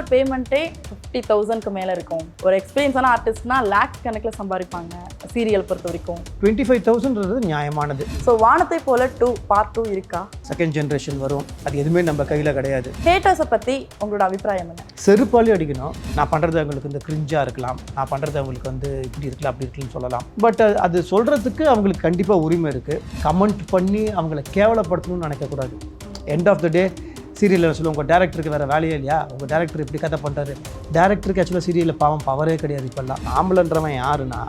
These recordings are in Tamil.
ஒரு பேமெண்ட்டே ஃபிஃப்டி தௌசண்ட்க்கு மேலே இருக்கும். ஒரு எக்ஸ்பீரியன்ஸான ஆர்டிஸ்ட்னா லேக்ஸ் கணக்கில் சம்பாதிப்பாங்க சீரியல் பொறுத்த வரைக்கும் டுவெண்ட்டி ஃபைவ் தௌசண்ட்ன்றது நியாயமானது. ஸோ வானத்தை போல டூ பார்ட் டூ இருக்கா? செகண்ட் ஜென்ரேஷன் வரும். அது எதுவுமே நம்ம கையில் கிடையாது. ஹேட்டர்ஸை பற்றி உங்களோட அபிப்பிராயம் என்ன? செருப்பாலே அடிக்கணும். நான் பண்ணுறது அவங்களுக்கு இந்த கிரிஞ்சாக இருக்கலாம். நான் பண்ணுறது அவங்களுக்கு வந்து இப்படி இருக்கலாம் அப்படி இருக்குன்னு சொல்லலாம். பட் அது சொல்கிறதுக்கு அவங்களுக்கு கண்டிப்பாக உரிமை இருக்குது கமெண்ட் பண்ணி அவங்கள கேவலப்படுத்தணும்னு நினைக்கக்கூடாது. எண்ட் ஆஃப் த டே சீரியலில் சொல்லுவோம் உங்கள் டேரக்டருக்கு வேறு வேலையே இல்லையா? உங்கள் டேரக்டர் இப்படி கதை பண்ணுறாரு டேரக்டருக்கு ஆக்சுவலாக சீரியலில் பாவம் பவரே கிடையாது இப்போல்லாம். ஆம்பளன்றவன் யாருன்னா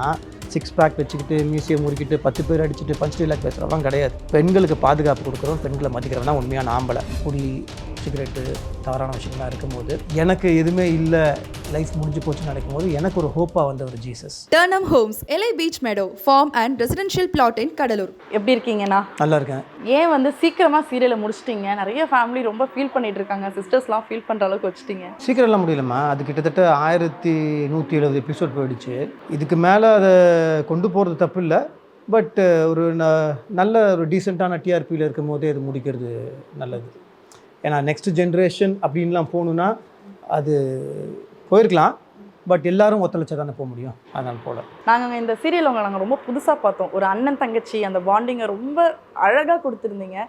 சிக்ஸ் பேக் வச்சுக்கிட்டு மியூசியம் முறுக்கிட்டு பத்து பேர் அடிச்சுட்டு பஞ்ச் டீலாக் பேசுகிறவங்க கிடையாது. பெண்களுக்கு பாதுகாப்பு கொடுக்குறோம் பெண்களை மதிக்கிறவன் உண்மையான ஆம்பளை குடி சிகரெட்டு தவறான விஷயங்கள்லாம் இருக்கும்போது எனக்கு எதுவுமே இல்லை லைஃப் முடிஞ்சு போச்சுன்னு நினைக்கும் போது எனக்கு ஒரு ஹோப்பாக வந்த ஒரு Jesus Turnham Homes, LA Beach Meadow, farm and residential plot in Kadalur. எப்படி இருக்கீங்கண்ணா? நல்லா இருக்கேன். ஏன் வந்து சீக்கிரமாக சீரியலை முடிச்சிட்டீங்க? நிறைய ஃபேமிலி ரொம்ப ஃபீல் பண்ணிட்டு இருக்காங்க. சிஸ்டர்ஸ்லாம் ஃபீல் பண்ணுற அளவுக்கு வச்சுட்டீங்க. சீக்கிரம்லாம் முடியலம்மா. அது கிட்டத்தட்ட ஆயிரத்தி நூற்றி எழுபது எபிசோட் போயிடுச்சு. இதுக்கு மேலே அதை கொண்டு போகிறது தப்பு இல்லை பட் ஒரு ந- நல்ல ஒரு டீசெண்டான டிஆர்பியில் இருக்கும் போதே அது முடிக்கிறது நல்லது. ஏன்னா நெக்ஸ்ட் ஜென்ரேஷன் அப்படின்லாம் போகணுன்னா அது போயிருக்கலாம். பட் எல்லாரும் ஒத்துழைச்சா தானே போக முடியும். அதனால் போல நாங்கள் இந்த சீரியல் உங்களை நாங்கள் ரொம்ப புதுசாக பார்த்தோம். ஒரு அண்ணன் தங்கச்சி அந்த பாண்டிங்கை ரொம்ப அழகாக கொடுத்துருந்தீங்க.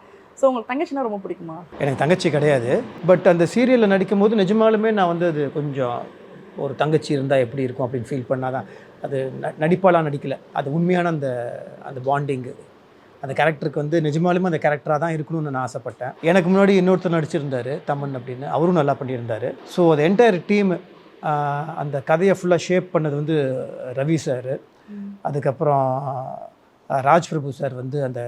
ஸோ உங்களுக்கு தங்கச்சினா ரொம்ப பிடிக்குமா? எனக்கு தங்கச்சி கிடையாது. பட் அந்த சீரியலில் நடிக்கும்போது நிஜமாலுமே நான் வந்து அது கொஞ்சம் ஒரு தங்கச்சி இருந்தால் எப்படி இருக்கும் அப்படின்னு ஃபீல் பண்ணாதான். அது ந- நடிப்பாலாம் நடிக்கலை. அது உண்மையான அந்த அந்த பாண்டிங்கு அந்த கேரக்டருக்கு வந்து நிஜமாலுமே அந்த கேரக்டராக தான் இருக்கணும்னு நான் ஆசைப்பட்டேன். எனக்கு முன்னாடி இன்னொருத்தர் நடிச்சிருந்தாரு தமன் அப்படின்னு. அவரும் நல்லா பண்ணியிருந்தார். ஸோ அது என்டையர் டீம் அந்த கதையை ஃபுல்லாக ஷேப் பண்ணது வந்து ரவி சார் அதுக்கப்புறம் ராஜ் பிரபு சார் வந்து அந்த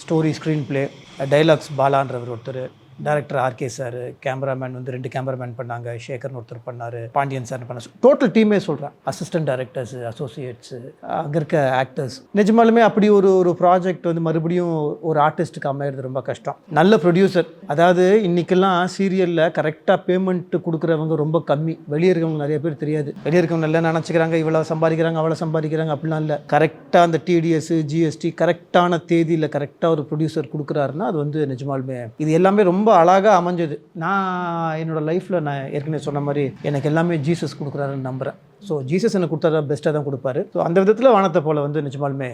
ஸ்டோரி ஸ்க்ரீன் ப்ளே டைலாக்ஸ் பாலான்றவர் ஒருத்தர். டேரக்டர் ஆர்கே சார் கேமராமேன் வந்து ரெண்டு கேமராமேன் பண்ணாங்க ஷேகர்னு ஒருத்தர் பண்ணார் பாண்டியன் சார் பண்ண டோட்டல் டீமே சொல்கிறேன் அசிஸ்டன்ட் டேரக்டர்ஸ் அசோசியேட்ஸு அங்கே இருக்க ஆக்டர்ஸ் நிஜமாலுமே அப்படி ஒரு ஒரு ப்ராஜெக்ட் வந்து மறுபடியும் ஒரு ஆர்டிஸ்ட்டுக்கு அமையிறது ரொம்ப கஷ்டம். நல்ல ப்ரொடியூசர் அதாவது இன்றைக்கெல்லாம் சீரியலில் கரெக்டாக பேமெண்ட் கொடுக்குறவங்க ரொம்ப கம்மி. வெளியே இருக்கவங்க நிறைய பேர் தெரியாது. வெளியே இருக்கவங்க நல்லா நினச்சிக்கிறாங்க இவ்வளோ சம்பாதிக்கிறாங்க அவ்வளோ சம்பாதிக்கிறாங்க அப்படிலாம் இல்லை. கரெக்டாக அந்த டிடிஎஸ் ஜிஎஸ்டி கரெக்டான தேதியில் கரெக்டாக ஒரு ப்ரொடியூசர் கொடுக்குறாருன்னா அது வந்து நிஜமாலுமே இது எல்லாமே ரொம்ப அழகாக அமைஞ்சது. நான் என்னோட லைஃப்பில் நான் ஏற்கனவே சொன்ன மாதிரி எனக்கு எல்லாமே ஜீசஸ் கொடுக்குறாருன்னு நம்புகிறேன் ஸோ ஜீசஸ் எனக்கு கொடுத்தா பெஸ்ட்டாக தான் கொடுப்பாரு. ஸோ அந்த விதத்தில் வானத்தை போல் வந்து நிஜமாலுமே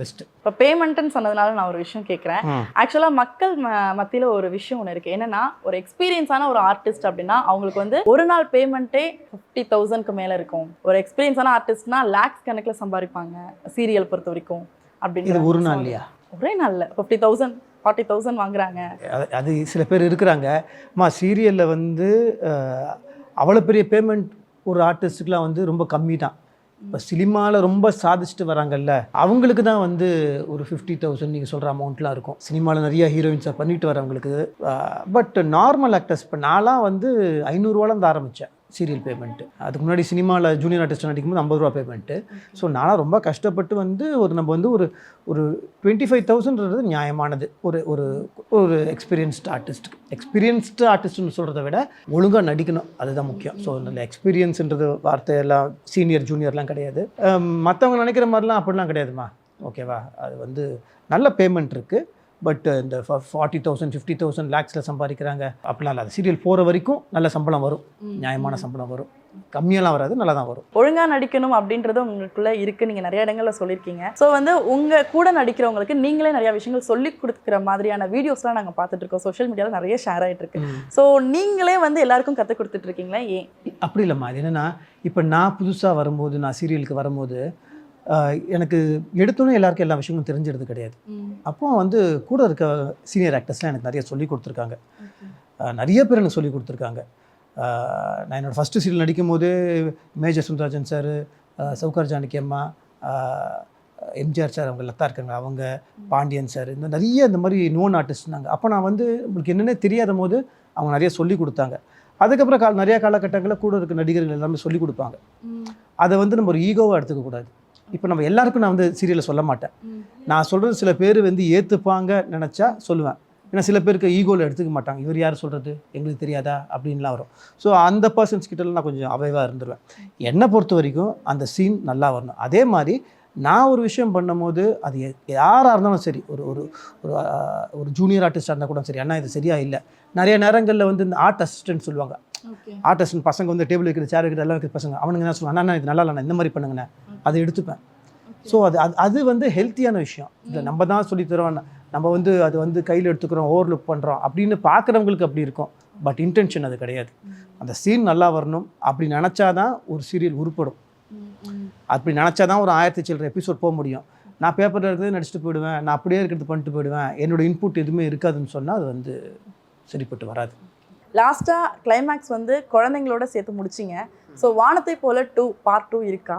பெஸ்ட்டு இப்போ பேமெண்ட்டுன்னு சொன்னதுனால நான் ஒரு விஷயம் கேட்குறேன். ஆக்சுவலாக மக்கள் மத்தியில் ஒரு விஷயம் ஒன்று இருக்குது என்னன்னா ஒரு எக்ஸ்பீரியன்ஸான ஒரு ஆர்டிஸ்ட் அப்படின்னா அவங்களுக்கு வந்து ஒரு நாள் பேமெண்ட்டே ஃபிஃப்டி தௌசண்ட்க்கு மேலே இருக்கும். ஒரு எக்ஸ்பீரியன்ஸான ஆர்டிஸ்ட்னா லேக்ஸ் கணக்கில் சம்பாதிப்பாங்க சீரியல் பொறுத்த வரைக்கும். அப்படின்னு ஒரு நாள் இல்லையா ஒரே நாளில். ஃபிஃப்டி தௌசண்ட் ஃபார்ட்டி தௌசண்ட் வாங்குறாங்க. அது- அது சில பேர் இருக்கிறாங்க. மா சீரியலில் வந்து அவ்வளோ பெரிய பேமெண்ட் ஒரு ஆர்டிஸ்ட்டுக்கெலாம் வந்து ரொம்ப கம்மி தான் இப்போ சினிமாவில் ரொம்ப சாதிச்சுட்டு வராங்கல்ல அவங்களுக்கு தான் வந்து ஒரு ஃபிஃப்டி தௌசண்ட் நீங்கள் சொல்கிற அமௌண்ட்லாம் இருக்கும். சினிமாவில் நிறைய ஹீரோயின்ஸாக பண்ணிட்டு வரவங்களுக்கு பட் நார்மல் ஆக்டர்ஸ் இப்போ நான்லாம் வந்து ஐநூறுரூவாலேருந்து ஆரம்பித்தேன் சீரியல் பேமெண்ட்டு அதுக்கு முன்னாடி சினிமாவில் ஜூனியர் ஆர்டிஸ்ட் நடிக்கும்போது ஐம்பது ரூபா பேமெண்ட்டு ஸோ நான்லாம் ரொம்ப கஷ்டப்பட்டு வந்து ஒரு நம்ம வந்து ஒரு ஒரு டுவெண்ட்டி ஃபைவ் தௌசண்ட்ன்றது நியாயமானது. ஒரு ஒரு ஒரு எக்ஸ்பீரியன்ஸ்டு ஆர்டிஸ்ட்டுக்கு எக்ஸ்பீரியன்ஸ்டு ஆர்டிஸ்ட்னு சொல்கிறத விட ஒழுங்காக நடிக்கணும். அதுதான் முக்கியம். ஸோ அந்த எக்ஸ்பீரியன்ஸுன்றது வார்த்தையெல்லாம் சீனியர் ஜூனியர்லாம் கிடையாது. மற்றவங்க நினைக்கிற மாதிரிலாம் அப்படிலாம் கிடையாதுமா? ஓகேவா அது வந்து நல்ல பேமெண்ட் இருக்குது பட் இந்த ஃபார்ட்டி தௌசண்ட் ஃபிஃப்டி தௌசண்ட் லேக்ஸில் சம்பாதிக்கிறாங்க. அப்படிலாம் இல்லை அது சீரியல் போகிற வரைக்கும் நல்ல சம்பளம் வரும். நியாயமான சம்பளம் வரும். கம்மியெல்லாம் வராது நல்லா தான் வரும். ஒழுங்கா நடிக்கணும் அப்படின்றது உங்களுக்குள்ள இருக்கு. நீங்க நிறைய இடங்கள்ல சொல்லியிருக்கீங்க. ஸோ வந்து உங்க கூட நடிக்கிறவங்களுக்கு நீங்களே நிறைய விஷயங்கள் சொல்லி கொடுக்குற மாதிரியான வீடியோஸ்லாம் நாங்க பார்த்துட்டு இருக்கோம். சோஷியல் மீடியாவில் நிறைய ஷேர் ஆயிட்டு இருக்கு. ஸோ நீங்களே வந்து எல்லாருக்கும் கற்றுக் கொடுத்துட்டு இருக்கீங்களா? ஏன்? அப்படி இல்லைம்மா. அது என்னென்னா இப்போ நான் புதுசாக வரும்போது நான் சீரியலுக்கு வரும்போது எனக்கு எடுத்தோன்னே எல்லாருக்கும் எல்லா விஷயங்களும் தெரிஞ்சிருது கிடையாது. அப்போ வந்து கூட இருக்க சீனியர் ஆக்டர்ஸ்லாம் எனக்கு நிறைய சொல்லி கொடுத்துருக்காங்க. நிறைய பேர் எனக்கு சொல்லி கொடுத்துருக்காங்க. நான் என்னோடய ஃபஸ்ட்டு சீரியல் நடிக்கும் போது மேஜர் சுந்தராஜன் சார் சவுகார் ஜானகி அம்மா எம்ஜிஆர் சார் அவங்க லத்தா இருக்காங்க அவங்க பாண்டியன் சார் இந்த நிறைய இந்த மாதிரி நோன் ஆர்டிஸ்ட் இருந்தாங்க. அப்போ நான் வந்து உங்களுக்கு என்னென்ன தெரியாத போது அவங்க நிறைய சொல்லி கொடுத்தாங்க. அதுக்கப்புறம் கா நிறைய காலகட்டங்களில் கூட இருக்க நடிகர்கள் எல்லாமே சொல்லி கொடுப்பாங்க. அதை வந்து நம்ம ஒரு ஈகோவாக எடுத்துக்க கூடாது. இப்போ நம்ம எல்லாருக்கும் நான் வந்து சீரியலில் சொல்ல மாட்டேன். நான் சொல்கிறது சில பேர் வந்து ஏற்றுப்பாங்க நினச்சா சொல்லுவேன். ஏன்னா சில பேருக்கு ஈகோவில் எடுத்துக்க மாட்டாங்க. இவர் யார் சொல்கிறது எங்களுக்கு தெரியாதா? அப்படின்லாம் வரும். ஸோ அந்த பர்சன்ஸ் கிட்டலாம் நான் கொஞ்சம் அவைவாக இருந்துருவேன். என்னை பொறுத்த வரைக்கும் அந்த சீன் நல்லா வரணும். அதே மாதிரி நான் ஒரு விஷயம் பண்ணும்போது அது யாராக இருந்தாலும் சரி ஒரு ஒரு ஒரு ஒரு ஜூனியர் ஆர்டிஸ்டாக இருந்தால் கூட சரி அண்ணா இது சரியா இல்லை. நிறைய நேரங்களில் வந்து இந்த ஆர்ட் அசிஸ்டன்ட் சொல்லுவாங்க. ஆர்டிஸ்ட் பசங்க வந்து டேபிள் வைக்கிற சேர் வைக்கிற எல்லாம் வைக்கிற பசங்க அவனுங்க என்ன சொல்லுவாங்க அண்ணா இது நல்லா இல்லைண்ணா இந்த மாதிரி பண்ணுங்கண்ணே. அதை எடுத்துப்பேன். ஸோ அது அது அது வந்து ஹெல்த்தியான விஷயம். இதை நம்ம தான் சொல்லித் தரோம் நம்ம வந்து அது வந்து கையில் எடுத்துக்கிறோம் ஓவர்லுக் பண்ணுறோம் அப்படின்னு பார்க்குறவங்களுக்கு அப்படி இருக்கும். பட் இன்டென்ஷன் அது கிடையாது. அந்த சீன் நல்லா வரணும். அப்படி நினச்சாதான் ஒரு சீரியல் உருப்படும். அப்படி நினச்சாதான் ஒரு ஆயிரத்தி சில்லற எபிசோட் போக முடியும். நான் பேப்பரில் இருக்கிறது நடிச்சுட்டு போயிடுவேன். நான் அப்படியே இருக்கிறது பண்ணிட்டு போயிடுவேன். என்னோட இன்புட் எதுவுமே இருக்காதுன்னு சொன்னால் அது வந்து சரிப்பட்டு வராது. லாஸ்ட்டாக கிளைமேக்ஸ் வந்து குழந்தைங்களோட சேர்த்து முடிச்சிங்க. ஸோ வானத்தை போல டூ பார்ட் டூ இருக்கா?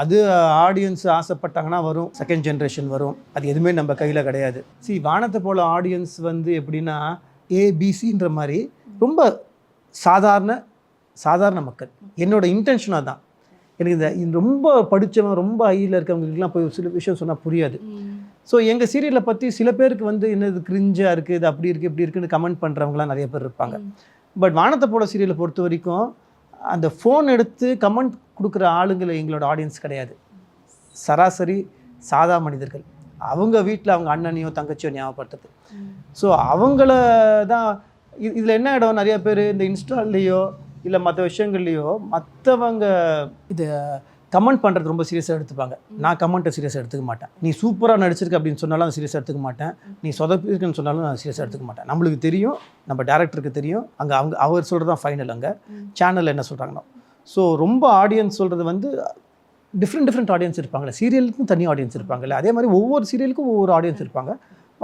அது ஆடியன்ஸ் ஆசைப்பட்டாங்கன்னா வரும். செகண்ட் ஜென்ரேஷன் வரும். அது எதுவுமே நம்ம கையில் கிடையாது. சி வானத்தை போல ஆடியன்ஸ் வந்து எப்படின்னா ஏபிசின்ற மாதிரி ரொம்ப சாதாரண சாதாரண மக்கள். என்னோட இன்டென்ஷனாக தான் எனக்கு இந்த இந்த ரொம்ப படித்தவன் ரொம்ப ஹையில் இருக்கவங்களுக்குலாம் போய் சில விஷயம் சொன்னால் புரியாது. ஸோ எங்கள் சீரியலை பற்றி சில பேருக்கு வந்து என்னது கிரிஞ்சாக இருக்குது இது அப்படி இருக்குது இப்படி இருக்குன்னு கமெண்ட் பண்ணுறவங்களாம் நிறைய பேர் இருப்பாங்க. பட் வானத்தை போல சீரியலை பொறுத்த வரைக்கும் அந்த ஃபோன் எடுத்து கமெண்ட் கொடுக்குற ஆளுங்களை எங்களோட ஆடியன்ஸ் கிடையாது. சராசரி சாதா மனிதர்கள். அவங்க வீட்டில் அவங்க அண்ணனையோ தங்கச்சியோ ஞாபகப்படுத்துறது. ஸோ அவங்கள தான் இதில் என்ன இடம்? நிறைய பேர் இந்த இன்ஸ்டால்லையோ இல்லை மற்ற விஷயங்கள்லையோ மற்றவங்க இதை கமெண்ட் பண்ணுறது ரொம்ப சீரியஸாக எடுத்துப்பாங்க. நான் கமெண்ட்டை சீரியஸாக எடுத்துக்க மாட்டேன். நீ சூப்பராக நடிச்சிருக்க அப்படின்னு சொன்னாலும் அதை சீரியஸாக எடுத்துக்க மாட்டேன். நீ சொதப்பிருக்குன்னு சொன்னாலும் நான் சீரியஸாக எடுத்துக்க மாட்டேன். நம்மளுக்கு தெரியும் நம்ம டேரக்டருக்கு தெரியும். அங்கே அவங்க அவர் சொல்கிறது தான் ஃபைனல் அங்கே. சேனல் என்ன சொல்கிறாங்கன்னா ஸோ ரொம்ப ஆடியன்ஸ் சொல்கிறது வந்து டிஃப்ரெண்ட் டிஃப்ரெண்ட் ஆடியன்ஸ் இருப்பாங்கல்ல. சீரியலுக்கும் தனி ஆடியன்ஸ் இருப்பாங்கல்ல. அதே மாதிரி ஒவ்வொரு சீரியலுக்கும் ஒவ்வொரு ஆடியன்ஸ் இருப்பாங்க.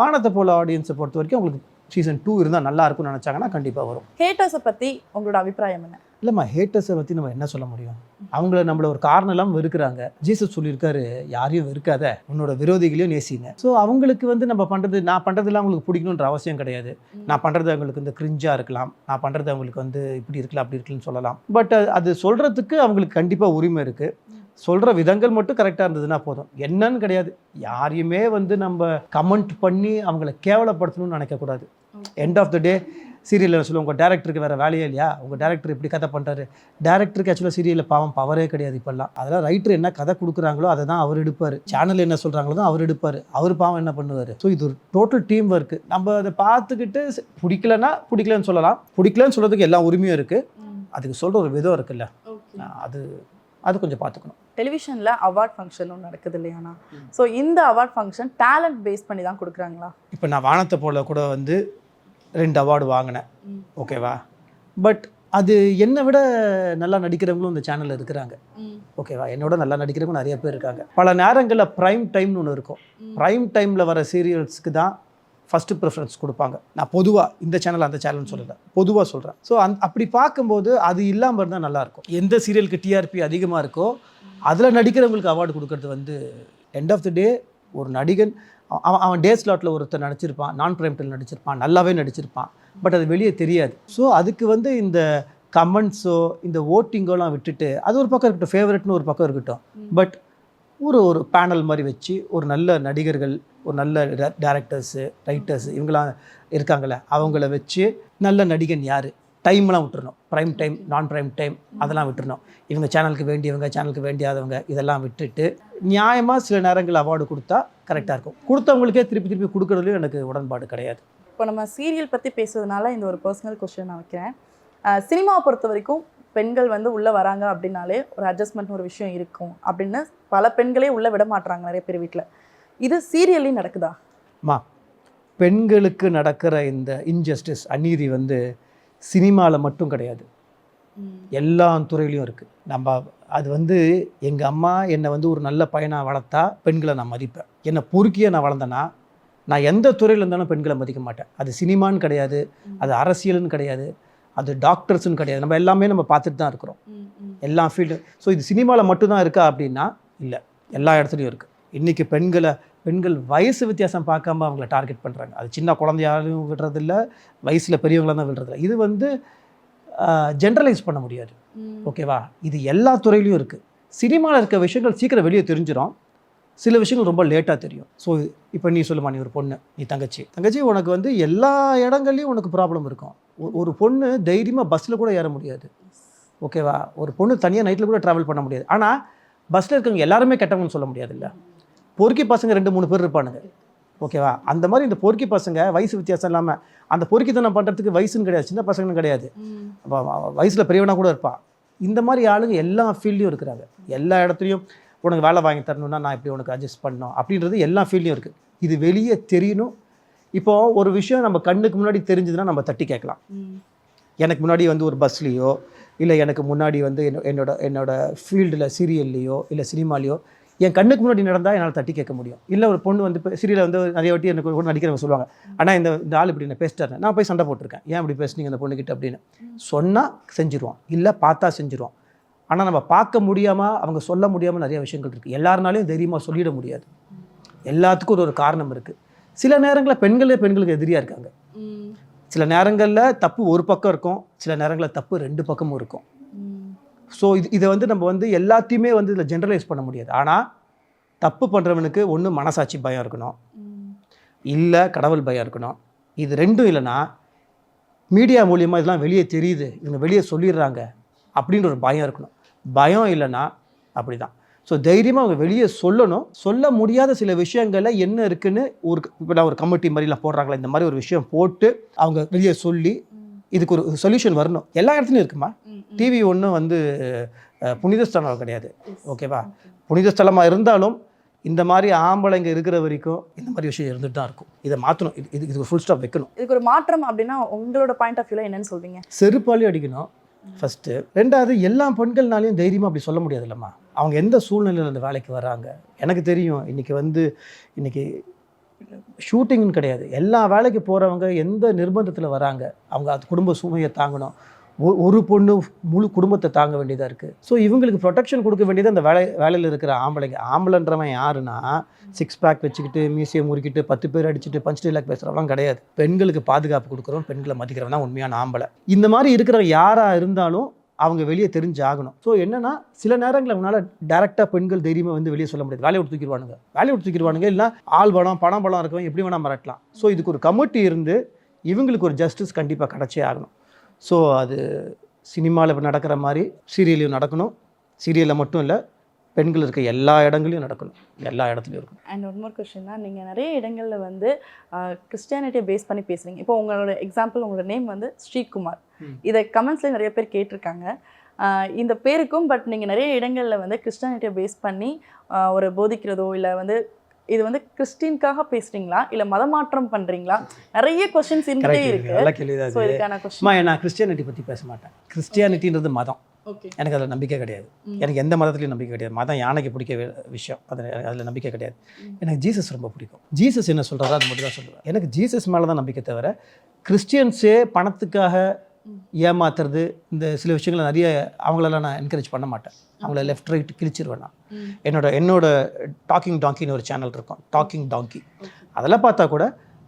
வானத்தை போல ஆடியன்ஸை பொறுத்த வரைக்கும் அவங்களுக்கு சீசன் டூ இருந்தால் நல்லா இருக்கும்னு நினச்சாங்கன்னா கண்டிப்பாக வரும். ஹேட்டர்ஸை பற்றி உங்களோட அபிப்பிராயம் என்ன? இல்லைம்மா ஹேட்டர்ஸை பற்றி நம்ம என்ன சொல்ல முடியும்? அவங்கள நம்மள ஒரு காரணம் இல்லாமல் வெறுக்கிறாங்க. ஜீசஸ் சொல்லியிருக்காரு யாரையும் வெறுக்காத. உன்னோட விரோதிகளையும் நேசிங்க ஸோ அவங்களுக்கு வந்து நம்ம பண்ணுறது நான் பண்ணுறதுலாம் அவங்களுக்கு பிடிக்கணுன்ற அவசியம் கிடையாது. நான் பண்ணுறது அவங்களுக்கு வந்து கிரிஞ்சாக இருக்கலாம். நான் பண்ணுறது அவங்களுக்கு வந்து இப்படி இருக்கலாம் அப்படி இருக்குன்னு சொல்லலாம். பட் அது சொல்கிறதுக்கு அவங்களுக்கு கண்டிப்பாக உரிமை இருக்குது சொல்கிற விதங்கள் மட்டும் கரெக்டாக இருந்ததுன்னா போதும். என்னன்னு கிடையாது. யாரையுமே வந்து நம்ம கமெண்ட் பண்ணி அவங்கள கேவலப்படுத்தணும்னு நினைக்கக்கூடாது. எண்ட் ஆஃப் த டே சீரியலில் சொல்லுவோம் உங்கள் டேரக்டருக்கு வேறு வேலையே இல்லையா? உங்கள் டேரக்டர் இப்படி கதை பண்ணுறாரு டேரக்டருக்கு ஆக்சுவலாக சீரியலில் பாவம் பவரே கிடையாது இப்போல்லாம். அதெல்லாம் ரைட்டர் என்ன கதை கொடுக்குறாங்களோ அதை தான் அவர் எடுப்பார். சேனல் என்ன சொல்கிறாங்களோ தான் அவர் எடுப்பார். அவர் பாவம் என்ன பண்ணுவார்? ஸோ இது ஒரு டோட்டல் டீம் ஒர்க்கு நம்ம அதை பார்த்துக்கிட்டு பிடிக்கலன்னா பிடிக்கலன்னு சொல்லலாம். பிடிக்கலன்னு சொல்கிறதுக்கு எல்லா உரிமையும் இருக்குது அதுக்கு சொல்கிற ஒரு விதம் இருக்குல்ல. அது அது கொஞ்சம் பார்த்துக்கணும். டெலிவிஷனில் அவார்ட் ஃபங்க்ஷன் ஒன்று நடக்குது இல்லையாண்ணா ஸோ இந்த அவார்ட் ஃபங்க்ஷன் டேலண்ட் பேஸ் பண்ணி தான் கொடுக்குறாங்களா? இப்போ நான் வானத்தை போல கூட வந்து ரெண்டு அவார்டு வாங்கினேன். ஓகேவா பட் அது என்னை விட நல்லா நடிக்கிறவங்களும் இந்த சேனலில் இருக்கிறாங்க. ஓகேவா என்னோட நல்லா நடிக்கிறவங்க நிறைய பேர் இருக்காங்க. பல நேரங்களில் ப்ரைம் டைம்னு ஒன்று இருக்கும். ப்ரைம் டைமில் வர சீரியல்ஸ்க்கு தான் ஃபஸ்ட்டு ப்ரிஃபரன்ஸ் கொடுப்பாங்க. நான் பொதுவாக இந்த சேனல் அந்த சேனல்னு சொல்லல. பொதுவாக சொல்கிறேன் ஸோ அந் அப்படி பார்க்கும்போது அது இல்லாமல் இருந்தால் நல்லாயிருக்கும் எந்த சீரியலுக்கு டிஆர்பி அதிகமாக இருக்கோ அதில் நடிக்கிறவங்களுக்கு அவார்டு கொடுக்கறது வந்து எண்ட் ஆஃப் த டே ஒரு நடிகன் அவன் அவன் டே ஸ்லாட்டில் ஒருத்தர் நடிச்சிருப்பான் நான் டைம் நடிச்சிருப்பான் நல்லாவே நடிச்சிருப்பான். பட் அது வெளியே தெரியாது. ஸோ அதுக்கு வந்து இந்த கமெண்ட்ஸோ இந்த ஓட்டிங்கோலாம் விட்டுட்டு அது ஒரு பக்கம் இருக்கட்டும் ஃபேவரட்னு ஒரு பக்கம் இருக்கட்டும். பட் ஒரு ஒரு பேனல் மாதிரி வச்சு ஒரு நல்ல நடிகர்கள் ஒரு நல்ல டேரக்டர்ஸு ரைட்டர்ஸு இவங்களாம் இருக்காங்களே அவங்கள வச்சு நல்ல நடிகன் யார்? டைம்லாம் விட்டுறணும். ப்ரைம் டைம் நான் ப்ரைம் டைம் அதெல்லாம் விட்டுறணும். இவங்க சேனலுக்கு வேண்டியவங்க சேனலுக்கு வேண்டியாதவங்க இதெல்லாம் விட்டுட்டு நியாயமாக சில நேரங்கள் அவார்டு கொடுத்தா கரெக்டாக இருக்கும். கொடுத்தவங்களுக்கே திருப்பி திருப்பி கொடுக்குறதுலையும் எனக்கு உடன்பாடு கிடையாது. இப்போ நம்ம சீரியல் பற்றி பேசுறதுனால இந்த ஒரு பர்சனல் கொஸ்டின் நான் வைக்கிறேன். சினிமாவை பொறுத்த வரைக்கும் பெண்கள் வந்து உள்ளே வராங்க அப்படின்னாலே ஒரு அட்ஜஸ்ட்மெண்ட் ஒரு விஷயம் இருக்கும் அப்படின்னு பல பெண்களே உள்ளே விட மாட்றாங்க நிறைய பேர் வீட்டில் இது சீரியல்லையும் நடக்குதா? அம்மா பெண்களுக்கு நடக்கிற இந்த இன்ஜஸ்டிஸ் அநீதி வந்து சினிமாவில் மட்டும் கிடையாது. எல்லா துறையிலையும் இருக்குது நம்ம அது வந்து எங்கள் அம்மா என்னை வந்து ஒரு நல்ல பையனாக வளர்த்தா பெண்களை நான் மதிப்பேன். என்னை பொறுக்கியாக நான் வளர்ந்தேன்னா நான் எந்த துறையில் இருந்தாலும் பெண்களை மதிக்க மாட்டேன். அது சினிமான்னு கிடையாது அது அரசியல்னு கிடையாது அது டாக்டர்ஸ்னு கிடையாது. நம்ம எல்லாமே நம்ம பார்த்துட்டு தான் இருக்கிறோம். எல்லா ஃபீல்டு ஸோ இது சினிமாவில் மட்டும்தான் இருக்கா அப்படின்னா இல்லை. எல்லா இடத்துலையும் இருக்குது இன்றைக்கி பெண்களை பெண்கள் வயசு வித்தியாசம் பார்க்காம அவங்கள டார்கெட் பண்ணுறாங்க அது சின்ன குழந்தையாலும் விடுறதில்ல வயசில் பெரியவங்களாம் தான் விடுறதில்ல. இது வந்து ஜென்ரலைஸ் பண்ண முடியாது. ஓகேவா இது எல்லா துறையிலையும் இருக்குது சினிமாவில் இருக்க விஷயங்கள் சீக்கிரம் வெளியே தெரிஞ்சிடும் சில விஷயங்கள் ரொம்ப லேட்டாக தெரியும். ஸோ இப்போ நீ சொல்லுமா நீ ஒரு பொண்ணு நீ தங்கச்சி. தங்கச்சி உனக்கு வந்து எல்லா இடங்கள்லையும் உனக்கு ப்ராப்ளம் இருக்கும். ஒரு பொண்ணு தைரியமாக பஸ்ஸில் கூட ஏற முடியாது. ஓகேவா ஒரு பொண்ணு தனியாக நைட்டில் கூட ட்ராவல் பண்ண முடியாது. ஆனால் பஸ்ஸில் இருக்கவங்க எல்லாருமே கெட்டவங்கன்னு சொல்ல முடியாதுல்ல? பொறுக்கி பசங்க ரெண்டு மூணு பேர் இருப்பானுங்க. ஓகேவா? அந்த மாதிரி இந்த பொறுக்கி பசங்க வயசு வித்தியாசம் இல்லாமல் அந்த பொறுக்கித்தனம் பண்ணுறதுக்கு வயசுன்னு கிடையாது சின்ன பசங்கன்னு கிடையாது. வயசில் பெரியவனா கூட இருப்பான் இந்த மாதிரி ஆளுங்க எல்லா ஃபீல்ட்லையும் இருக்கிறாங்க. எல்லா இடத்துலையும் உனக்கு வேலை வாங்கி தரணும்னா நான் இப்படி உனக்கு அட்ஜஸ்ட் பண்ணணும் அப்படின்றது எல்லா ஃபீல்ட்லையும் இருக்குது இது வெளியே தெரியணும். இப்போ ஒரு விஷயம் நம்ம கண்ணுக்கு முன்னாடி தெரிஞ்சதுன்னா நம்ம தட்டி கேட்கலாம். எனக்கு முன்னாடி வந்து ஒரு பஸ்லேயோ இல்லை எனக்கு முன்னாடி வந்து என்னோ- என்னோட என்னோட ஃபீல்டில் சீரியல்லையோ இல்லை சினிமாலேயோ என் கண்ணுக்கு முன்னாடி நடந்தால் என்னால் தட்டி கேட்க முடியும். இல்லை ஒரு பொண்ணு வந்து சீரியலில் வந்து நிறைய வாட்டி எனக்கு ஒரு நடிக்கிறவங்க சொல்லுவாங்க ஆனால் இந்த இந்த ஆள் இப்படி என்ன பேசிட்டாரு. நான் போய் சண்டை போட்டிருக்கேன். ஏன் இப்படி பேசுனீங்க அந்த பொண்ணுக்கிட்ட அப்படின்னு. சொன்னால் செஞ்சிருவான். இல்லை பார்த்தா செஞ்சிருவான். ஆனால் நம்ம பார்க்க முடியாமல் அவங்க சொல்ல முடியாமல் நிறைய விஷயங்கள் இருக்குது எல்லாருனாலையும் தைரியமாக சொல்லிட முடியாது. எல்லாத்துக்கும் ஒரு ஒரு காரணம் இருக்குது சில நேரங்களில் பெண்களே பெண்களுக்கு எதிரியாக இருக்காங்க. சில நேரங்களில் தப்பு ஒரு பக்கம் இருக்கும். சில நேரங்களில் தப்பு ரெண்டு பக்கமும் இருக்கும். ஸோ இது இதை வந்து நம்ம வந்து எல்லாத்தையுமே வந்து இதில் ஜென்ரலைஸ் பண்ண முடியாது. ஆனால் தப்பு பண்ணுறவனுக்கு ஒன்று மனசாட்சி பயம் இருக்கணும். இல்லை கடவுள் பயம் இருக்கணும். இது ரெண்டும் இல்லைன்னா மீடியா மூலியமாக இதெல்லாம் வெளியே தெரியுது. இவங்க வெளியே சொல்லிடுறாங்க அப்படின்ற ஒரு பயம் இருக்கணும். பயம் இல்லைன்னா அப்படி தான் ஸோ தைரியமாக அவங்க வெளியே சொல்லணும். சொல்ல முடியாத சில விஷயங்களை என்ன இருக்குன்னு ஒரு இப்போ நான் ஒரு கமிட்டி மாதிரிலாம் போடுறாங்களா இந்த மாதிரி ஒரு விஷயம் போட்டு அவங்க வெளியே சொல்லி இதுக்கு ஒரு சொல்யூஷன் வரணும். எல்லா இடத்துலையும் இருக்குமா? டிவி ஒன்றும் வந்து புனித ஸ்தலம் கிடையாது. ஓகேவா? புனித ஸ்தலமாக இருந்தாலும் இந்த மாதிரி ஆம்பளைங்க இருக்கிற வரைக்கும் இந்த மாதிரி விஷயம் இருந்துட்டு தான் இருக்கும். இதை மாற்றணும் இது இது இதுக்கு ஃபுல் ஸ்டாப் வைக்கணும். இதுக்கு ஒரு மாற்றம் அப்படின்னா உங்களோட பாயிண்ட் ஆஃப் வியூல என்னன்னு சொல்வீங்க செருப்பாலையும் அடிக்கணும் ஃபஸ்ட்டு ரெண்டாவது எல்லா பெண்கள்னாலையும் தைரியமாக அப்படி சொல்ல முடியாது இல்லைம்மா அவங்க எந்த சூழ்நிலையில் அந்த வேலைக்கு வராங்க? எனக்கு தெரியும். இன்றைக்கி வந்து இன்றைக்கி ஷூட்டிங்னு கிடையாது. எல்லா வேலைக்கு போகிறவங்க எந்த நிர்பந்தத்தில் வராங்க அவங்க அது குடும்ப சுமையை தாங்கணும். ஒ- ஒரு பொண்ணு முழு குடும்பத்தை தாங்க வேண்டியதாக இருக்குது ஸோ இவங்களுக்கு ப்ரொடெக்ஷன் கொடுக்க வேண்டியது அந்த வேலை வேலையில் இருக்கிற ஆம்பளைங்க. ஆம்பளைன்றவன் யாருன்னா சிக்ஸ் பேக் வச்சுக்கிட்டு மியூசியம் முறுக்கிட்டு பத்து பேர் அடிச்சுட்டு பஞ்ச் டைலாக் பேசுகிறவங்க கிடையாது. பெண்களுக்கு பாதுகாப்பு கொடுக்குறோம் பெண்களை மதிக்கிறவன் தான் உண்மையான ஆம்பளை. இந்த மாதிரி இருக்கிற யாராக இருந்தாலும் அவங்க வெளியே தெரிஞ்சு ஆகணும் ஸோ என்னன்னா சில நேரங்களில் அவங்களால டேரெக்டாக பெண்கள் தைரியமாக வந்து வெளியே சொல்ல முடியாது. வேலையை விட்டு தூக்கிடுவானுங்க. வேலையை விட்டு தூக்கிடுவானுங்க இல்லை ஆள் பலம் பணம் பலம் இருக்கவங்க எப்படி வேணால் மிரட்டலாம். ஸோ இதுக்கு ஒரு கமிட்டி இருந்து இவங்களுக்கு ஒரு ஜஸ்டிஸ் கண்டிப்பாக கிடச்சே ஆகணும். ஸோ அது சினிமாவில் நடக்கிற மாதிரி சீரியலையும் நடக்கணும். சீரியலில் மட்டும் இல்லை பெண்கள் இருக்க எல்லா இடங்களையும் நடக்கணும். எல்லா இடத்துலையும் இருக்கணும். அண்ட் ஒன் மோர் கொஸ்டின் தான். நீங்கள் நிறைய இடங்களில் வந்து கிறிஸ்டியானிட்டியை பேஸ் பண்ணி பேசுகிறீங்க இப்போ உங்களோட எக்ஸாம்பிள் உங்களோட நேம் வந்து ஸ்ரீகுமார். இதை கமெண்ட்ஸ்ல நிறைய பேர் கேட்டிருக்காங்க. இந்த பேருக்கும் பட் நீங்கள் நிறைய இடங்களில் வந்து கிறிஸ்டியானிட்டியை பேஸ் பண்ணி ஒரு போதிக்கிறதோ இல்லை வந்து இது வந்து கிறிஸ்டின்காக பேசுறீங்களா? இல்லை மதமாற்றம் பண்ணுறீங்களா நிறைய கொஸ்டின்ஸ் இருந்துகிட்டே இருக்கு. நல்ல கேள்வி நான் கிறிஸ்டியானிட்டி பற்றி பேச மாட்டேன். கிறிஸ்டியானிட்டின்றது மதம். எனக்கு அதில் நம்பிக்கை கிடையாது. எனக்கு எந்த மதத்துலையும் நம்பிக்கை கிடையாது. மதம் யானைக்கு பிடிக்க விஷயம். அதில் அதில் நம்பிக்கை கிடையாது. எனக்கு ஜீசஸ் ரொம்ப பிடிக்கும். ஜீசஸ் என்ன சொல்கிறாரோ அது மட்டும் தான் சொல்லுவேன். எனக்கு ஜீசஸ் மேலே தான் நம்பிக்கை தவிர கிறிஸ்டியன்ஸே பணத்துக்காக. ஏமாத்துறது இந்த சில விஷயங்களை நிறைய அவங்களெல்லாம் நான் என்கரேஜ் பண்ண மாட்டேன். அவங்கள லெஃப்ட் ரைட் கிழிச்சிருவேன் நான். என்னோட என்னோட டாக்கிங் டாங்கின்னு ஒரு சேனல் இருக்கும். டாக்கிங் டாங்கி அதெல்லாம் பார்த்தா கூட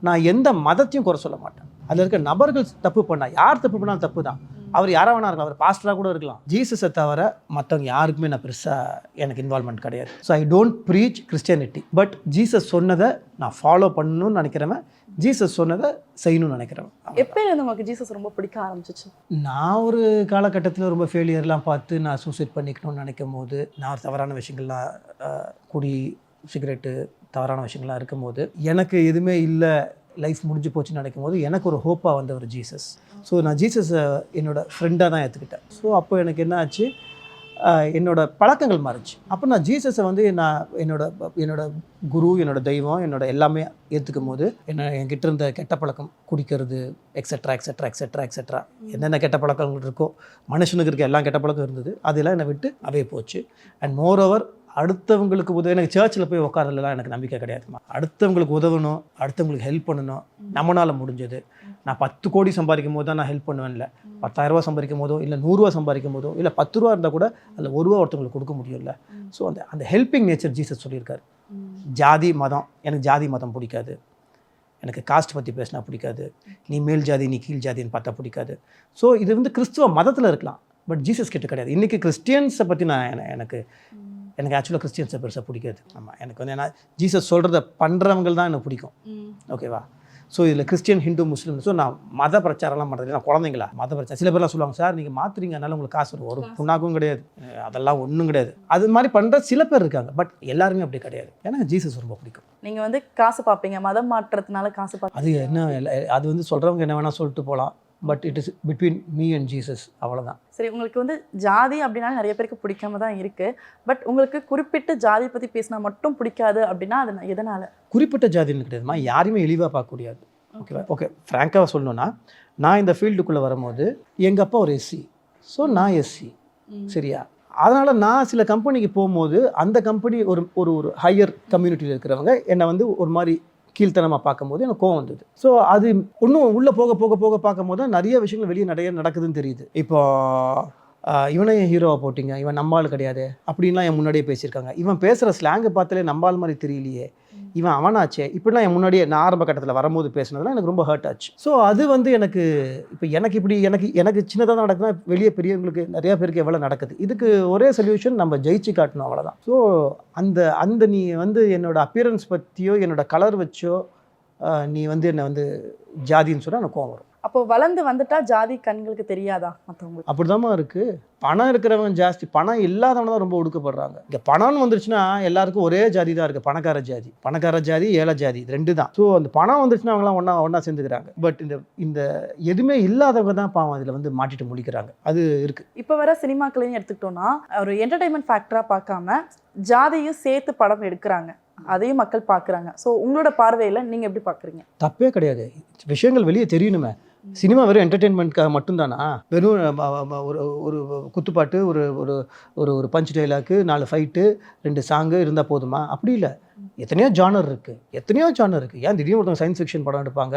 நான் எந்த மதத்தையும் குறை சொல்ல மாட்டேன். அதில் இருக்க நபர்கள் தப்பு பண்ணா யார் தப்பு பண்ணாலும் தப்பு தான் அவர் யாரா வேணா இருக்கலாம் அவர் பாஸ்டராக கூட இருக்கலாம். ஜீசஸை தவிர மற்றவங்க யாருக்குமே நான் பெருசாக எனக்கு இன்வால்மெண்ட் கிடையாது. So I don't preach Christianity but Jesus சொன்னதை நான் ஃபாலோ பண்ணணும்னு நினைக்கிறவன் ஜீசஸ் சொன்னதை செய்யணும்னு நினைக்கிறவன். எப்போ உங்களுக்கு ஜீசஸ் ரொம்ப பிடிக்க ஆரம்பிச்சிச்சு? நான் ஒரு காலகட்டத்தில் ரொம்ப ஃபெயிலியர்லாம் பார்த்து நான் சூசைட் பண்ணிக்கணும்னு நினைக்கும் போது நான் தவறான விஷயங்கள்லாம் குடி சிகரெட்டு தவறான விஷயங்கள்லாம் இருக்கும்போது எனக்கு எதுவுமே இல்லை லைஃப் முடிஞ்சு போச்சுன்னு நினைக்கும் போது எனக்கு ஒரு ஹோப்பாக வந்த ஒரு ஜீசஸ் ஸோ நான் ஜீசஸை என்னோட ஃப்ரெண்டாக தான் ஏற்றுக்கிட்டேன் ஸோ அப்போ எனக்கு என்ன ஆச்சு? என்னோட பழக்கங்கள் மாறிச்சு. அப்போ நான் ஜீசஸை வந்து நான் என்னோட என்னோட குரு என்னோட தெய்வம் என்னோட எல்லாமே ஏற்றுக்கும் போது என்ன என்கிட்ட இருந்த கெட்ட பழக்கம் குடிக்கிறது எக்ஸட்ரா எக்ஸட்ரா எக்ஸெட்ரா எக்ஸெட்ரா என்னென்ன கெட்ட பழக்கங்கள் இருக்கோ மனுஷனுக்கு இருக்க எல்லா கெட்ட பழக்கம் இருந்தது. அதெல்லாம் என்னை விட்டு அவே போச்சு. அண்ட் மோர் ஓவர் அடுத்தவங்களுக்கு உதவி எனக்கு சர்ச்சில் போய் உட்காரலாம் எனக்கு நம்பிக்கை கிடையாதுமா. அடுத்தவங்களுக்கு உதவணும் அடுத்தவங்களுக்கு ஹெல்ப் பண்ணணும். நம்மளால முடிஞ்சது. நான் பத்து கோடி சம்பாதிக்கும் போது தான் நான் ஹெல்ப் பண்ணுவேன்ல. பத்தாயிரரூபா சம்பாதிக்கும் போதோ இல்லை நூறுரூவா சம்பாதிக்கும் போதோ இல்லை பத்து ரூபா இருந்தால் கூட அதில் ஒரு ரூபா ஒருத்தவங்களுக்கு கொடுக்க முடியும்ல. ஸோ அந்த அந்த ஹெல்பிங் நேச்சர் ஜீசஸ் சொல்லியிருக்காரு. ஜாதி மதம் எனக்கு ஜாதி மதம் பிடிக்காது. எனக்கு காஸ்ட் பற்றி பேசினா பிடிக்காது. நீ மேல் ஜாதி நீ கீழ் ஜாதின்னு பார்த்தா பிடிக்காது. ஸோ இது வந்து கிறிஸ்துவ மதத்தில் இருக்கலாம். பட் ஜீசஸ் கிட்ட கிடையாது. இன்றைக்கி கிறிஸ்டியன்ஸை பற்றி நான் என- எனக்கு எனக்கு ஆக்சுவலாக கிறிஸ்டியன்ஸை பெருசாக பிடிக்காது. ஆமாம் எனக்கு வந்து ஏன்னா ஜீசஸ் சொல்கிறத பண்ணுறவங்க தான் எனக்கு பிடிக்கும். ஓகேவா ஸோ இதில் கிறிஸ்டியன் ஹிந்து முஸ்லீம் ஸோ நான் மத பிரச்சாரம்லாம் பண்ணுறது நான் குழந்தைங்களா? மத பிரச்சாரம். சில பேர்லாம் சொல்லுவாங்க சார் நீங்கள் மாற்றுறீங்க அதனால உங்களுக்கு காசு வரும். ஒரு புண்ணாக்கும் கிடையாது. அதெல்லாம் ஒன்றும் கிடையாது. அது மாதிரி பண்ணுற சில பேர் இருக்காங்க. பட் எல்லாருமே அப்படி கிடையாது. எனக்கு ஜீசஸ் ரொம்ப பிடிக்கும். நீங்க வந்து காசு பார்ப்பீங்க. மதம் மாற்றத்தினால காசு பார்ப்பீங்க அது என்ன அது வந்து சொல்கிறவங்க என்ன வேணால் சொல்லிட்டு போகலாம் but it is between me and Jesus அவ்வளோதான் சரி உங்களுக்கு வந்து ஜாதி அப்படின்னா நிறைய பேருக்கு பிடிக்காம தான் இருக்கு. பட் உங்களுக்கு குறிப்பிட்ட ஜாதி பத்தி பேசினா மட்டும் பிடிக்காது அப்படின்னா அது எதனால? குறிப்பிட்ட ஜாதின்னு கிடையாதுமா யாரையுமே இழிவாக பார்க்கக்கூடாது ஓகேவா ஓகே ஃப்ராங்காக சொல்லணும்னா நான் இந்த ஃபீல்டுக்குள்ளே வரும்போது எங்கள் அப்பா ஒரு எஸ்சி ஸோ நான் எஸ்சி சரியா? அதனால் நான் சில கம்பெனிக்கு போகும்போது அந்த கம்பெனி ஒரு ஒரு ஒரு ஹையர் கம்யூனிட்டியில் இருக்கிறவங்க என்னை வந்து ஒரு மாதிரி கீழ்த்தனமாக பார்க்கும்போது எனக்கு கோவம் வந்தது. ஸோ அது இன்னும் உள்ளே போக போக போக பார்க்கும்போது நிறைய விஷயங்கள் வெளியே நிறைய நடக்குதுன்னு தெரியுது. இப்போ இவனையும் ஹீரோவாக ஹீரோவை போட்டிங்க? இவன் நம்பாள் கிடையாது. அப்படின்லாம் என் முன்னாடியே பேசியிருக்காங்க. இவன் பேசுகிற ஸ்லாங்கை பார்த்தாலே நம்பாள் மாதிரி தெரியலையே. இவன் அவனாச்சே. இப்படிலாம் என் முன்னாடியே நான் ஆரம்ப கட்டத்தில் வரும்போது பேசினதுலாம் எனக்கு ரொம்ப ஹர்ட் ஆச்சு. ஸோ அது வந்து எனக்கு இப்போ எனக்கு இப்படி எனக்கு எனக்கு சின்னதாக நடக்குதுன்னா வெளியே பெரியவங்களுக்கு நிறைய பேருக்கு எவ்வளோ நடக்குது? இதுக்கு ஒரே சொல்யூஷன் நம்ம ஜெயிச்சு காட்டணும் அவ்வளோதான் ஸோ அந்த அந்த நீ வந்து என்னோடய அப்பியரன்ஸ் பற்றியோ என்னோடய கலர் வச்சோ நீ வந்து என்னை வந்து ஜாதின்னு சொன்னால் எனக்கு கோவம் வரும். அப்போ வளர்ந்து வந்துட்டா ஜாதி கண்களுக்கு தெரியாதா மற்றவங்களுக்கு அப்படிதாம்மா இருக்கு. பணம் இருக்கிறவன் ஜாஸ்தி. பணம் இல்லாதவன தான் ரொம்ப ஒடுக்கப்படுறாங்க. இங்கே பணம்னு வந்துருச்சுன்னா எல்லாருக்கும் ஒரே ஜாதி தான் இருக்குது பணக்கார ஜாதி. பணக்கார ஜாதி ஏழை ஜாதி ரெண்டு தான். ஸோ அந்த பணம் வந்துருச்சுன்னா அவங்களாம் ஒன்றா ஒன்றா சேர்ந்துக்கிறாங்க. பட் இந்த இந்த எதுவுமே இல்லாதவங்க தான் பாவம் அதில் வந்து மாட்டிட்டு முழிக்கிறாங்க அது இருக்கு. இப்போ வர சினிமாக்களையும் எடுத்துக்கிட்டோம்னா ஒரு என்டர்டைன்மெண்ட் ஃபேக்டரா பார்க்காம ஜாதியும் சேர்த்து படம் எடுக்கிறாங்க. அதையும் மக்கள் பார்க்குறாங்க. ஸோ உங்களோட பார்வையில் நீங்க எப்படி பார்க்குறீங்க? தப்பே கிடையாது. விஷயங்கள் வெளியே தெரியணுமே. சினிமா வெறும் என்டர்டெயின்மெண்ட்காக மட்டும்தானா? வெறும் ஒரு ஒரு குத்துப்பாட்டு ஒரு ஒரு ஒரு ஒரு பஞ்ச் டைலாக்கு நாலு ஃபைட்டு ரெண்டு சாங்கு இருந்தால் போதுமா? அப்படி இல்லை. எத்தனையோ ஜானர் இருக்குது எத்தனையோ ஜானர் இருக்குது ஏன் திடீர்னு ஒருத்தவங்க சயின்ஸ் ஃபிக்ஷன் படம் எடுப்பாங்க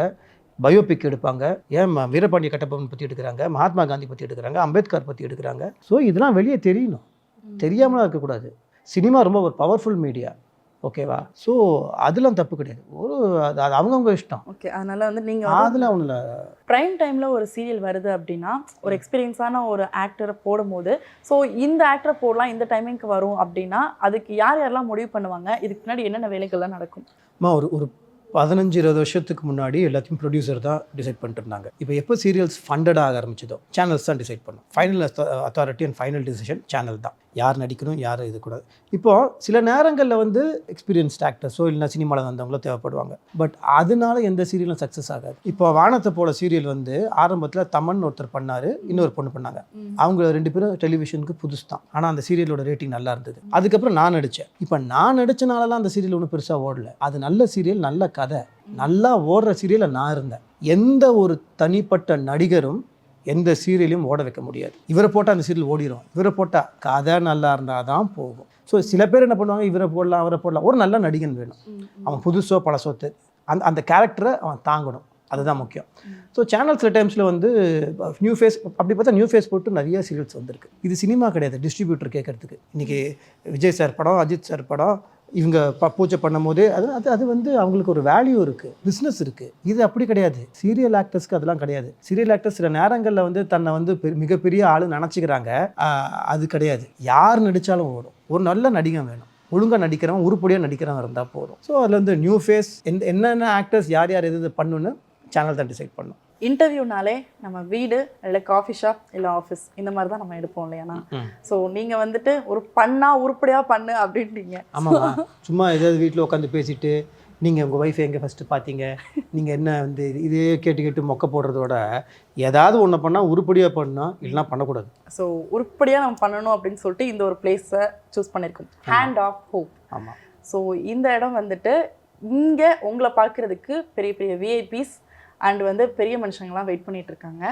பயோபிக் எடுப்பாங்க ஏன் வீரபாண்டிய கட்டபொம்மன் பற்றி எடுக்கிறாங்க மகாத்மா காந்தி பற்றி எடுக்கிறாங்க அம்பேத்கர் பற்றி எடுக்கிறாங்க. ஸோ இதெல்லாம் வெளியே தெரியணும். தெரியாமலாம் இருக்கக்கூடாது. சினிமா ரொம்ப ஒரு பவர்ஃபுல் மீடியா ஓகேவா? ஸோ அதெல்லாம் தப்பு கிடையாது. ஒரு அது அது அவங்கவுங்க இஷ்டம். ஓகே அதனால வந்து நீங்க அதெல்லாம் ஒன்றும் இல்லை ப்ரைம் டைம்ல ஒரு சீரியல் வருது அப்படின்னா ஒரு எக்ஸ்பீரியன்ஸான ஒரு ஆக்டரை போடும்போது ஸோ இந்த ஆக்டரை போடலாம் இந்த டைமிங்க்கு வரும் அப்படின்னா அதுக்கு யார் யாரெல்லாம் முடிவு பண்ணுவாங்க? இதுக்கு முன்னாடி என்னென்ன வேலைகள்லாம் நடக்கும்? ஒரு ஒரு பதினஞ்சு இருபது வருஷத்துக்கு முன்னாடி எல்லாத்தையும் ப்ரொடியூசர் தான் டிசைட் பண்ணிட்டு இருந்தாங்க இப்போ எப்போ சீரியல்ஸ் ஃபண்டட் ஆக ஆரம்பிச்சதோ சேனல்ஸ் தான் டிசைட் பண்ணும். Final authority and final decision channel தான். யார் நடிக்கணும் யார் இது கூடாது இப்போது சில நேரங்களில் வந்து எக்ஸ்பீரியன்ஸ்ட் ஆக்டர்ஸோ இல்லைனா சினிமாவில் வந்தவங்களோ தேவைப்படுவாங்க. பட் அதனால எந்த சீரியலும் சக்ஸஸ் ஆகாது. இப்போ வானத்தை போல சீரியல் வந்து ஆரம்பத்தில் தமன் ஒருத்தர் பண்ணார் இன்னொரு பொண்ணு பண்ணாங்க. அவங்க ரெண்டு பேரும் டெலிவிஷனுக்கு புதுசு தான். ஆனால் அந்த சீரியலோட ரேட்டிங் நல்லா இருந்தது. அதுக்கப்புறம் நான் நடித்தேன் இப்போ நான் நடிச்சனாலலாம் அந்த சீரியல் ஒன்றும் பெருசாக ஓடல. அது நல்ல சீரியல் நல்ல கதை. நல்லா ஓடுற சீரியலில் நான் இருந்தேன். எந்த ஒரு தனிப்பட்ட நடிகரும் எந்த சீரியலையும் ஓட வைக்க முடியாது. இவரை போட்டால் அந்த சீரியல் ஓடிடும் இவரை போட்டால் கதை நல்லா இருந்தால் தான் போகும். ஸோ சில பேர் என்ன பண்ணுவாங்க? இவரை போடலாம் அவரை போடலாம். ஒரு நல்ல நடிகன் வேணும். அவன் புதுசோ பழசோ அந்த அந்த கேரக்டரை அவன் தாங்கணும். அதுதான் முக்கியம். ஸோ சேனல் சில டைம்ஸில் வந்து நியூ ஃபேஸ் அப்படி பார்த்தா நியூ ஃபேஸ் போட்டு நிறைய சீரியல்ஸ் வந்திருக்கு. இது சினிமா கிடையாது. டிஸ்ட்ரிபியூட்டர் கேட்கறதுக்கு. இன்றைக்கி விஜய் சார் படம் அஜித் சார் படம் இவங்க ப பூஜை பண்ணும்போது அது அது அது வந்து அவங்களுக்கு ஒரு வேல்யூ இருக்குது பிஸ்னஸ் இருக்குது இது அப்படி கிடையாது. சீரியல் ஆக்டர்ஸ்க்கு அதெல்லாம் கிடையாது. சீரியல் ஆக்டர்ஸ் சில நேரங்களில் வந்து தன்னை வந்து பெ- மிகப்பெரிய ஆள் நினச்சிக்கிறாங்க. அது கிடையாது. யார் நடித்தாலும் ஓடும். ஒரு நல்ல நடிகன் வேணும். ஒழுங்காக நடிக்கிறவன் உருப்படியாக நடிக்கிறவன் இருந்தால் போதும். ஸோ அதில் வந்து நியூ ஃபேஸ் எந்த என்னென்ன ஆக்டர்ஸ் யார் யார் எது எது பண்ணுன்னு சேனல் தான் டிசைட் பண்ணும். இன்டர்வியூனாலே நம்ம வீடு இல்லை காஃபி ஷாப் இல்லை ஆஃபீஸ் இந்த மாதிரி தான் நம்ம எடுப்போம் இல்லையாண்ணா ஸோ நீங்கள் வந்துட்டு ஒரு பண்ணா உருப்படியாக பண்ணு அப்படின்றீங்க. ஆமாம்மா. சும்மா ஏதாவது வீட்டில் உட்காந்து பேசிட்டு நீங்கள் உங்கள் ஒய்ஃப் எங்கே ஃபஸ்ட்டு பார்த்தீங்க நீங்கள் என்ன வந்து இதே கேட்டு கேட்டு மொக்க போடுறதோட ஏதாவது ஒன்று பண்ணால் உருப்படியாக பண்ணால் இல்லைன்னா பண்ணக்கூடாது. ஸோ உருப்படியாக நம்ம பண்ணணும் அப்படின்னு சொல்லிட்டு இந்த ஒரு பிளேஸை சூஸ் பண்ணியிருக்கோம் ஹேண்ட் ஆஃப் ஹோப் ஆமாம் ஸோ இந்த இடம் வந்துட்டு இங்கே உங்களை பார்க்குறதுக்கு பெரிய பெரிய விஐபிஸ் அண்ட் வந்து பெரிய மனுஷங்கள்லாம் வெயிட் பண்ணிட்டு இருக்காங்க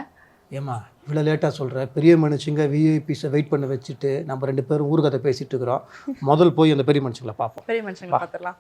ஏம்மா இவ்வளோ லேட்டாக சொல்கிற பெரிய மனுஷங்க விஐபிஸை வெயிட் பண்ண வச்சுட்டு நம்ம ரெண்டு பேரும் ஊர்கதை பேசிகிட்டு இருக்கிறோம். முதல் போய் அந்த பெரிய மனுஷங்களை பார்ப்போம். பெரிய மனுஷங்களை பார்த்துடலாம்.